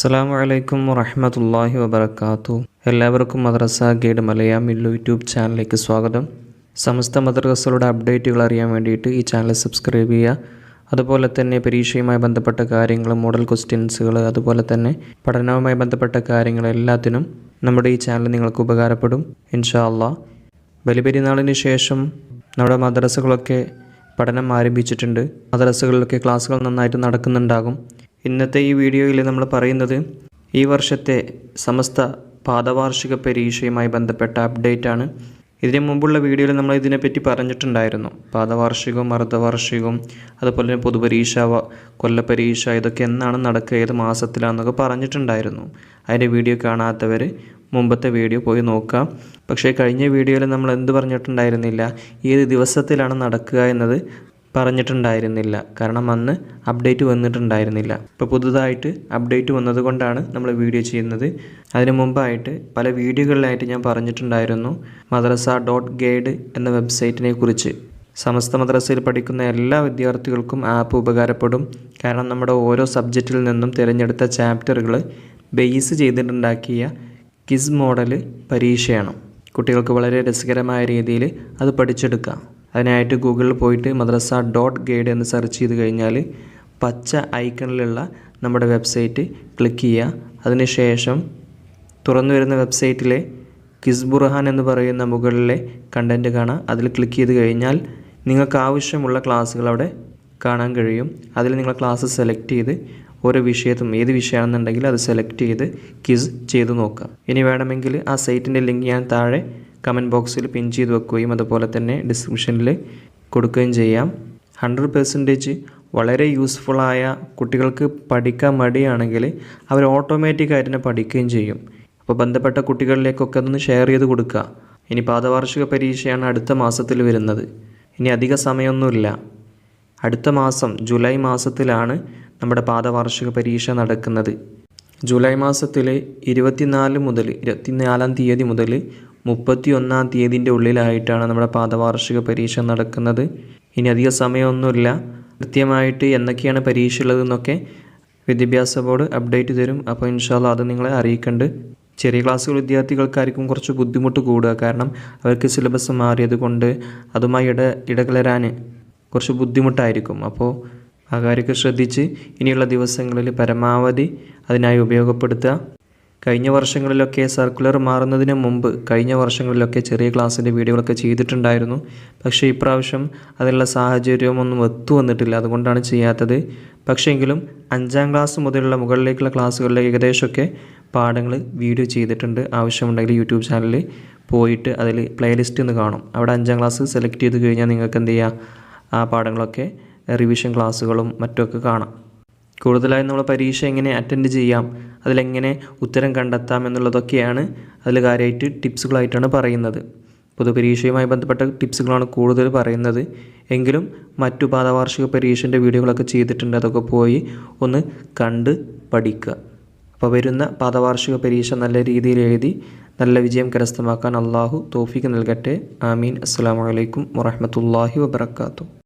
അസ്സാം വലൈക്കും വറഹമത്തല്ലാഹി വബർക്കാത്തു എല്ലാവർക്കും മദ്രസ ഗൈഡ് മലയാളം യൂട്യൂബ് ചാനലിലേക്ക് സ്വാഗതം. സമസ്ത മദ്രസകളുടെ അപ്ഡേറ്റുകൾ അറിയാൻ വേണ്ടിയിട്ട് ഈ ചാനൽ സബ്സ്ക്രൈബ് ചെയ്യുക. അതുപോലെ തന്നെ പരീക്ഷയുമായി ബന്ധപ്പെട്ട കാര്യങ്ങൾ മോഡൽ ക്വസ്റ്റ്യൻസുകൾ അതുപോലെ തന്നെ പഠനവുമായി ബന്ധപ്പെട്ട കാര്യങ്ങൾ എല്ലാത്തിനും നമ്മുടെ ഈ ചാനൽ നിങ്ങൾക്ക് ഉപകാരപ്പെടും. ഇൻഷാ അള്ളാ ബലിപെരുന്നാളിന് ശേഷം നമ്മുടെ മദ്രസകളൊക്കെ പഠനം ആരംഭിച്ചിട്ടുണ്ട്. മദ്രസകളിലൊക്കെ ക്ലാസ്സുകൾ നന്നായിട്ട് നടക്കുന്നുണ്ടാകും. ഇന്നത്തെ ഈ വീഡിയോയിൽ നമ്മൾ പറയുന്നത് ഈ വർഷത്തെ സമസ്ത പാദവാർഷിക പരീക്ഷയുമായി ബന്ധപ്പെട്ട അപ്ഡേറ്റ് ആണ്. ഇതിന് മുമ്പുള്ള വീഡിയോയിൽ നമ്മൾ ഇതിനെപ്പറ്റി പറഞ്ഞിട്ടുണ്ടായിരുന്നു. പാദവാർഷികവും അർദ്ധവാർഷികവും അതുപോലെ തന്നെ പൊതുപരീക്ഷ കൊല്ലപരീക്ഷ ഇതൊക്കെ എന്നാണ് നടക്കുക ഏത് മാസത്തിലാണെന്നൊക്കെ പറഞ്ഞിട്ടുണ്ടായിരുന്നു. അതിന്റെ വീഡിയോ കാണാത്തവർ മുമ്പത്തെ വീഡിയോ പോയി നോക്കാം പക്ഷേ കഴിഞ്ഞ വീഡിയോയിൽ നമ്മൾ എന്ത് പറഞ്ഞിട്ടുണ്ടായിരുന്നില്ല? ഏത് ദിവസത്തിലാണ് നടക്കുക എന്നത് പറഞ്ഞിട്ടുണ്ടായിരുന്നില്ല. കാരണം അന്ന് അപ്ഡേറ്റ് വന്നിട്ടുണ്ടായിരുന്നില്ല. ഇപ്പോൾ പുതുതായിട്ട് അപ്ഡേറ്റ് വന്നതുകൊണ്ടാണ് നമ്മൾ വീഡിയോ ചെയ്യുന്നത്. അതിനു മുമ്പായിട്ട് പല വീഡിയോകളിലായിട്ട് ഞാൻ പറഞ്ഞിട്ടുണ്ടായിരുന്നു മദ്രസ ഡോട്ട് ഗൈഡ് എന്ന വെബ്സൈറ്റിനെ കുറിച്ച്. സമസ്ത മദ്രസയിൽ പഠിക്കുന്ന എല്ലാ വിദ്യാർത്ഥികൾക്കും ആപ്പ് ഉപകാരപ്പെടും. കാരണം നമ്മുടെ ഓരോ സബ്ജക്റ്റിൽ നിന്നും തിരഞ്ഞെടുത്ത ചാപ്റ്ററുകൾ ബേസ് ചെയ്തിട്ടുണ്ടാക്കിയ കിസ് മോഡൽ പരീക്ഷയാണ്. കുട്ടികൾക്ക് വളരെ രസകരമായ രീതിയിൽ അത് പഠിച്ചെടുക്കാം. അതിനായിട്ട് ഗൂഗിളിൽ പോയിട്ട് മദ്രസ ഡോട്ട് ഗൈഡ് എന്ന് സെർച്ച് ചെയ്ത് കഴിഞ്ഞാൽ പച്ച ഐക്കണിലുള്ള നമ്മുടെ വെബ്സൈറ്റ് ക്ലിക്ക് ചെയ്യുക. അതിനുശേഷം തുറന്നു വരുന്ന വെബ്സൈറ്റിലെ കിസ് ബുർഹാൻ എന്ന് പറയുന്ന മുകളിലെ കണ്ടന്റ് കാണാം. അതിൽ ക്ലിക്ക് ചെയ്ത് കഴിഞ്ഞാൽ നിങ്ങൾക്ക് ആവശ്യമുള്ള ക്ലാസ്സുകൾ അവിടെ കാണാൻ കഴിയും. അതിൽ നിങ്ങൾ ക്ലാസ് സെലക്ട് ചെയ്ത് ഓരോ വിഷയത്തും ഏത് വിഷയമാണെന്നുണ്ടെങ്കിൽ അത് സെലക്ട് ചെയ്ത് കിസ് ചെയ്ത് നോക്കാം ഇനി വേണമെങ്കിൽ ആ സൈറ്റിന്റെ ലിങ്ക് ഞാൻ താഴെ കമന്റ് ബോക്സിൽ പിൻ ചെയ്ത് വെക്കുകയും അതുപോലെ തന്നെ ഡിസ്ക്രിപ്ഷനിൽ കൊടുക്കുകയും ചെയ്യാം. ഹൺഡ്രഡ് പെർസെന്റേജ് വളരെ യൂസ്ഫുള്ളായ കുട്ടികൾക്ക് പഠിക്കാൻ മടിയാണെങ്കിൽ അവർ ഓട്ടോമാറ്റിക്കായിട്ട് തന്നെ പഠിക്കുകയും ചെയ്യും. അപ്പോൾ ബന്ധപ്പെട്ട കുട്ടികളിലേക്കൊക്കെ ഒന്ന് ഷെയർ ചെയ്ത് കൊടുക്കുക. ഇനി പാദവാർഷിക പരീക്ഷയാണ് അടുത്ത മാസത്തിൽ വരുന്നത്. ഇനി അധിക സമയമൊന്നുമില്ല. അടുത്ത മാസം ജൂലൈ മാസത്തിലാണ് നമ്മുടെ പാദവാർഷിക പരീക്ഷ നടക്കുന്നത്. ജൂലൈ മാസത്തിൽ ഇരുപത്തിനാല് മുതൽ ഇരുപത്തിനാലാം തീയതി മുതൽ മുപ്പത്തി ഒന്നാം തീയതിന്റെ ഉള്ളിലായിട്ടാണ് നമ്മുടെ പാദവാർഷിക പരീക്ഷ നടക്കുന്നത്. ഇനി അധിക സമയമൊന്നുമില്ല. കൃത്യമായിട്ട് എന്തൊക്കെയാണ് പരീക്ഷ ഉള്ളതെന്നൊക്കെ വിദ്യാഭ്യാസ ബോർഡ് അപ്ഡേറ്റ് തരും. അപ്പോൾ ഇൻഷാല്ല അത് നിങ്ങളെ അറിയിക്കുന്നുണ്ട് ചെറിയ ക്ലാസ്സുകൾ വിദ്യാർത്ഥികൾക്കായിരിക്കും കുറച്ച് ബുദ്ധിമുട്ട് കൂടുക. കാരണം അവർക്ക് സിലബസ് മാറിയത് കൊണ്ട് അതുമായി ഇട ഇടകലരാൻ കുറച്ച് ബുദ്ധിമുട്ടായിരിക്കും. അപ്പോൾ ആ കാര്യമൊക്കെ ശ്രദ്ധിച്ച് ഇനിയുള്ള ദിവസങ്ങളിൽ പരമാവധി അതിനായി ഉപയോഗപ്പെടുത്തുക. കഴിഞ്ഞ വർഷങ്ങളിലൊക്കെ സർക്കുലർ മാറുന്നതിന് മുമ്പ് കഴിഞ്ഞ വർഷങ്ങളിലൊക്കെ ചെറിയ ക്ലാസ്സിന്റെ വീഡിയോകളൊക്കെ ചെയ്തിട്ടുണ്ടായിരുന്നു. പക്ഷേ ഇപ്രാവശ്യം അതിനുള്ള സാഹചര്യമൊന്നും ഒത്തു വന്നിട്ടില്ല. അതുകൊണ്ടാണ് ചെയ്യാത്തത്. പക്ഷേങ്കിലും അഞ്ചാം ക്ലാസ് മുതലുള്ള മുകളിലേക്കുള്ള ക്ലാസ്സുകളിലെ ഏകദേശമൊക്കെ പാഠങ്ങൾ വീഡിയോ ചെയ്തിട്ടുണ്ട്. ആവശ്യമുണ്ടെങ്കിൽ യൂട്യൂബ് ചാനലിൽ പോയിട്ട് അതിൽ പ്ലേലിസ്റ്റ് ഒന്ന് കാണും. അവിടെ അഞ്ചാം ക്ലാസ് സെലക്ട് ചെയ്ത് കഴിഞ്ഞാൽ നിങ്ങൾക്ക് എന്ത് ചെയ്യുക ആ പാഠങ്ങളൊക്കെ റിവിഷൻ ക്ലാസ്സുകളും മറ്റുമൊക്കെ കാണാം. കൂടുതലായും നമ്മൾ പരീക്ഷ എങ്ങനെ അറ്റൻഡ് ചെയ്യാം അതിലെങ്ങനെ ഉത്തരം കണ്ടെത്താം എന്നുള്ളതൊക്കെയാണ് അതിൽ കാര്യമായിട്ട് ടിപ്സുകളായിട്ടാണ് പറയുന്നത്. പൊതുപരീക്ഷയുമായി ബന്ധപ്പെട്ട ടിപ്സുകളാണ് കൂടുതൽ പറയുന്നത്. എങ്കിലും മറ്റു പാദവാർഷിക പരീക്ഷന്റെ വീഡിയോകളൊക്കെ ചെയ്തിട്ടുണ്ട് അതൊക്കെ പോയി ഒന്ന് കണ്ട് പഠിക്കുക. അപ്പോൾ വരുന്ന പാദവാർഷിക പരീക്ഷ നല്ല രീതിയിൽ എഴുതി നല്ല വിജയം കരസ്ഥമാക്കാൻ അള്ളാഹു തോഫിക്ക് നൽകട്ടെ. ആമീൻ. അസ്സാം വലൈക്കും വറഹമത്തല്ലാഹി വബർക്കാത്തു